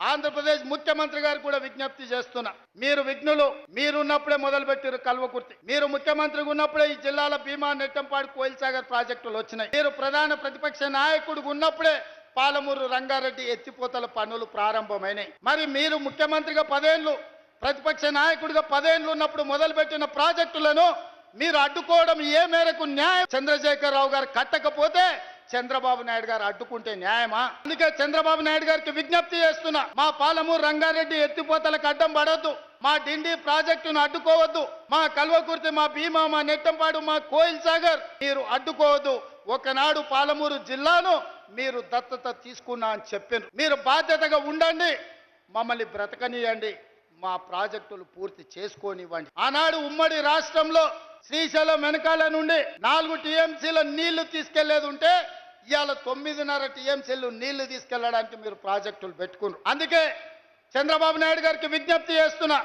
ఆంధ్రప్రదేశ్ ముఖ్యమంత్రి గారు కూడా విజ్ఞప్తి చేస్తున్నా. మీరు విఘ్నులు మీరున్నప్పుడే మొదలుపెట్టారు కల్వకుర్తి. మీరు ముఖ్యమంత్రిగా ఉన్నప్పుడే ఈ జిల్లాల భీమా నెట్టంపాడు కోయిల్ సాగర్ ప్రాజెక్టులు వచ్చినాయి. మీరు ప్రధాన ప్రతిపక్ష నాయకుడు ఉన్నప్పుడే పాలమూరు రంగారెడ్డి ఎత్తిపోతల పనులు ప్రారంభమైనాయి. మరి మీరు ముఖ్యమంత్రిగా పదేళ్ళు ప్రతిపక్ష నాయకుడిగా పదేళ్ళు ఉన్నప్పుడు మొదలుపెట్టిన ప్రాజెక్టులను మీరు అడ్డుకోవడం ఏ మేరకు న్యాయం? చంద్రశేఖరరావు గారు కట్టకపోతే చంద్రబాబు నాయుడు గారు అడ్డుకుంటే న్యాయమా? అందుకే చంద్రబాబు నాయుడు గారికి విజ్ఞప్తి చేస్తున్నా. మా పాలమూరు రంగారెడ్డి ఎత్తిపోతలకు అడ్డం పడద్దు. మా డిండి ప్రాజెక్టును అడ్డుకోవద్దు. మా కల్వకుర్తి మా భీమా మా నెట్టంపాడు మా కోయిల్ సాగర్ మీరు అడ్డుకోవద్దు. ఒకనాడు పాలమూరు జిల్లాను మీరు దత్తత తీసుకున్నా అని చెప్పారు మీరు బాధ్యతగా ఉండండి. మమ్మల్ని బ్రతకనియండి. మా ప్రాజెక్టులు పూర్తి చేసుకోనివ్వండి. ఆనాడు ఉమ్మడి రాష్ట్రంలో శ్రీశైలం వెనకాల నుండి నాలుగు టీఎంసీల నీళ్ళు తీసుకెళ్ళేది ఉంటే ఇవాళ తొమ్మిదిన్నర టీఎంసీలు నీళ్ళు తీసుకెళ్ళడానికి మీరు ప్రాజెక్టులు పెట్టుకున్నారు. అందుకే చంద్రబాబు నాయుడు గారికి విజ్ఞప్తి చేస్తున్నా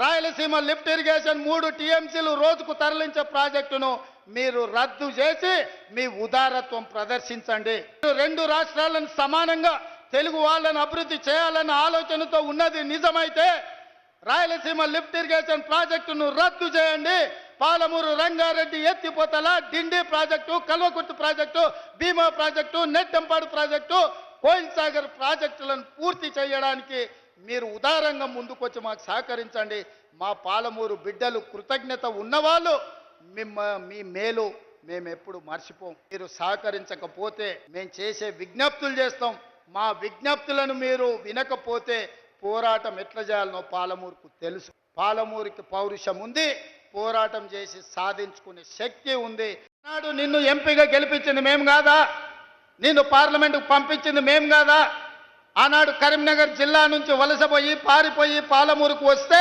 రాయలసీమ లిఫ్ట్ ఇరిగేషన్ మూడు టీఎంసీలు రోజుకు తరలించే ప్రాజెక్టును మీరు రద్దు చేసి మీ ఉదారత్వం ప్రదర్శించండి. రెండు రాష్ట్రాలను సమానంగా తెలుగు వాళ్ళని అభివృద్ధి చేయాలన్న ఆలోచనతో ఉన్నది నిజమైతే రాయలసీమ లిఫ్ట్ ఇరిగేషన్ ప్రాజెక్టును రద్దు చేయండి. పాలమూరు రంగారెడ్డి ఎత్తిపోతల Dindi project Kalwakurthy project Bhima project Nettempadu project Koil Sagar ప్రాజెక్టులను పూర్తి చేయడానికి మీరు ఉదారంగా ముందుకొచ్చి మాకు సహకరించండి. మా పాలమూరు బిడ్డలు కృతజ్ఞత ఉన్నవాళ్ళు మిమ్మ మీ మేలు మేము ఎప్పుడు మర్చిపోం. మీరు సహకరించకపోతే మేము చేసే విజ్ఞప్తులు చేస్తాం. మా విజ్ఞప్తులను మీరు వినకపోతే పోరాటం ఎట్లా చేయాలనో పాలమూరుకు తెలుసు. పాలమూరికి పౌరుషం ఉంది. పోరాటం చేసి సాధించుకునే శక్తి ఉంది. నాడు నిన్ను ఎంపీగా గెలిపించింది మేము కాదా? నిన్ను పార్లమెంటుకు పంపించింది మేము కాదా? ఆనాడు కరీంనగర్ జిల్లా నుంచి వలసపోయి పారిపోయి పాలమూరుకు వస్తే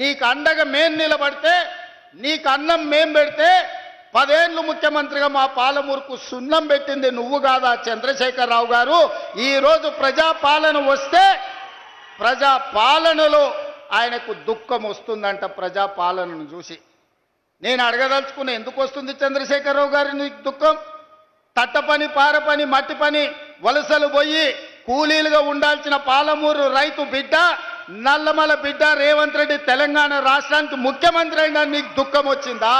నీకు అండగా మేం నిలబడితే నీకు అన్నం మేం పెడితే పదేళ్ళు ముఖ్యమంత్రిగా మా పాలమూరుకు సున్నం పెట్టింది నువ్వు కాదా చంద్రశేఖరరావు గారు? ఈరోజు ప్రజాపాలన వస్తే ప్రజాపాలనలో ఆయనకు దుఃఖం వస్తుందంట ప్రజాపాలనను చూసి. నేను అడగదలుచుకున్న ఎందుకు వస్తుంది చంద్రశేఖరరావు గారి నీకు దుఃఖం? తట్ట పని పార పని మట్టి పని వలసలు పోయి కూలీలుగా ఉండాల్సిన పాలమూరు రైతు బిడ్డ నల్లమల బిడ్డ రేవంత్ రెడ్డి తెలంగాణ రాష్ట్రానికి ముఖ్యమంత్రి అయినా నీకు దుఃఖం వచ్చిందా?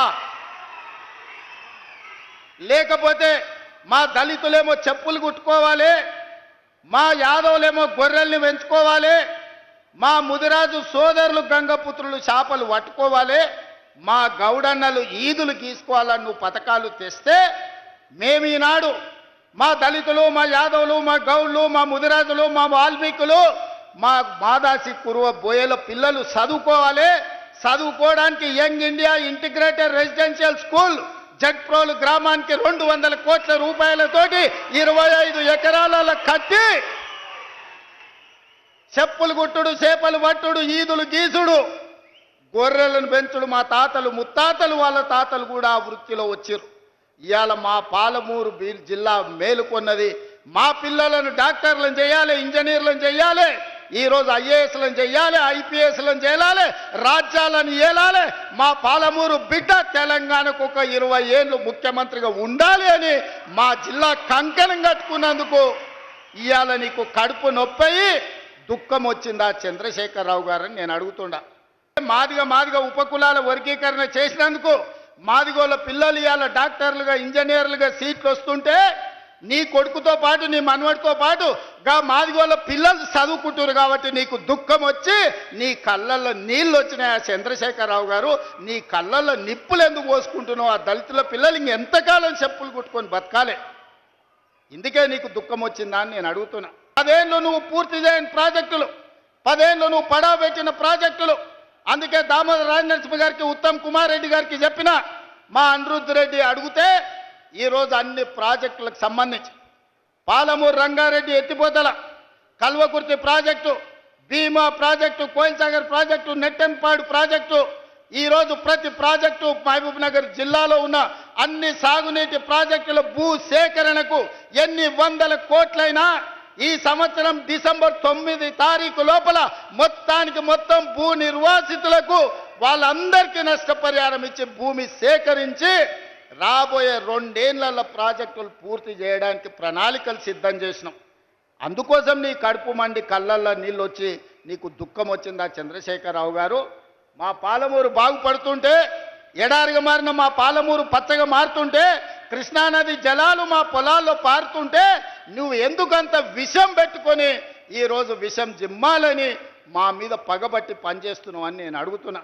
లేకపోతే మా దళితులేమో చెప్పులు కుట్టుకోవాలి మా యాదవులేమో గొర్రెల్ని పెంచుకోవాలి మా ముదిరాజు సోదరులు గంగపుత్రులు చేపలు పట్టుకోవాలి మా గౌడన్నలు ఈదులు గీసుకోవాలని నువ్వు పథకాలు తెస్తే మేము ఈనాడు మా దళితులు మా యాదవులు మా గౌళ్ళు మా ముదిరాజులు మా వాల్మీకులు మా మాదాసి కురువ బోయల పిల్లలు చదువుకోవాలి. చదువుకోవడానికి young India integrated residential school Jadprolu గ్రామానికి రెండు వందల కోట్ల రూపాయలతోటి ఇరవై ఐదు ఎకరాల కట్టి చెప్పులు గుట్టుడు చేపలు పట్టుడు ఈదులు గీసుడు. గొర్రెలను పెంచుడు మా తాతలు ముత్తాతలు వాళ్ళ తాతలు కూడా ఆ వృత్తిలో వచ్చారు ఇవాళ మా పాలమూరు జిల్లా మేలుకొన్నది మా పిల్లలను డాక్టర్లను చేయాలి ఇంజనీర్లను చేయాలి ఈరోజు ఐఏఎస్లను చేయాలి ఐపీఎస్లను చేయాలి రాజ్యాలను ఏలాలి. మా పాలమూరు బిడ్డ తెలంగాణకు ఒక ఇరవై ఏళ్ళు ముఖ్యమంత్రిగా ఉండాలి అని మా జిల్లా కంకణం కట్టుకున్నందుకు ఇవాళ నీకు కడుపు నొప్పి దుఃఖం వచ్చిందా చంద్రశేఖరరావు గారని నేను అడుగుతుండా. మాదిగ మాదిగ ఉపకులాల వర్గీకరణ చేసినందుకు మాదిగోళ్ళ పిల్లలు ఇవాళ డాక్టర్లుగా ఇంజనీర్లుగా సీట్లు వస్తుంటే నీ కొడుకుతో పాటు నీ మనవడితో పాటు గా మాదిగోళ్ళ పిల్లలు చదువుకుంటున్నారు కాబట్టి నీకు దుఃఖం వచ్చి నీ కళ్ళల్లో నీళ్ళు వచ్చినాయి ఆ చంద్రశేఖరరావు గారు. నీ కళ్ళల్లో నిప్పులు ఎందుకు పోసుకుంటున్నావు? ఆ దళితుల పిల్లలు ఇంకెంతకాలం చెప్పులు కుట్టుకొని బతకాలే. ఇందుకే నీకు దుఃఖం వచ్చిందా అని నేను అడుగుతున్నా. పదేళ్ళు నువ్వు పూర్తి చేయని ప్రాజెక్టులు పదేళ్ళు నువ్వు పడా పెట్టిన ప్రాజెక్టులు అందుకే దామోదర రాజనరసింహ గారికి ఉత్తమ్ కుమార్ రెడ్డి గారికి చెప్పిన మా అనిరుద్ధ్ రెడ్డి అడిగితే ఈరోజు అన్ని ప్రాజెక్టులకు సంబంధించి పాలమూరు రంగారెడ్డి ఎత్తిపోతల Kalwakurthy project Bhima project Koilsagar project Nettempadu project ఈరోజు ప్రతి ప్రాజెక్టు మహబూబ్ నగర్ జిల్లాలో ఉన్న అన్ని సాగునీటి ప్రాజెక్టుల భూ సేకరణకు ఎన్ని వందల కోట్లైనా ఈ సంవత్సరం డిసెంబర్ తొమ్మిది తారీఖు లోపల మొత్తానికి మొత్తం భూ నిర్వాసితులకు వాళ్ళందరికీ నష్టపరిహారం ఇచ్చి భూమి సేకరించి రాబోయే రెండేళ్ళ ప్రాజెక్టులు పూర్తి చేయడానికి ప్రణాళికలు సిద్ధం చేసినాం. అందుకోసం నీ కడుపు మండి కళ్ళల్లో నీళ్ళు వచ్చి నీకు దుఃఖం వచ్చిందా చంద్రశేఖరరావు గారు? మా పాలమూరు బాగుపడుతుంటే ఎడారిగా మారిన మా పాలమూరు పచ్చగా మారుతుంటే కృష్ణానది జలాలు మా పొలాల్లో పారుతుంటే నువ్వు ఎందుకంత విషం పెట్టుకొని ఈరోజు విషం జిమ్మాలని మా మీద పగబట్టి పనిచేస్తున్నావు అని నేను అడుగుతున్నా.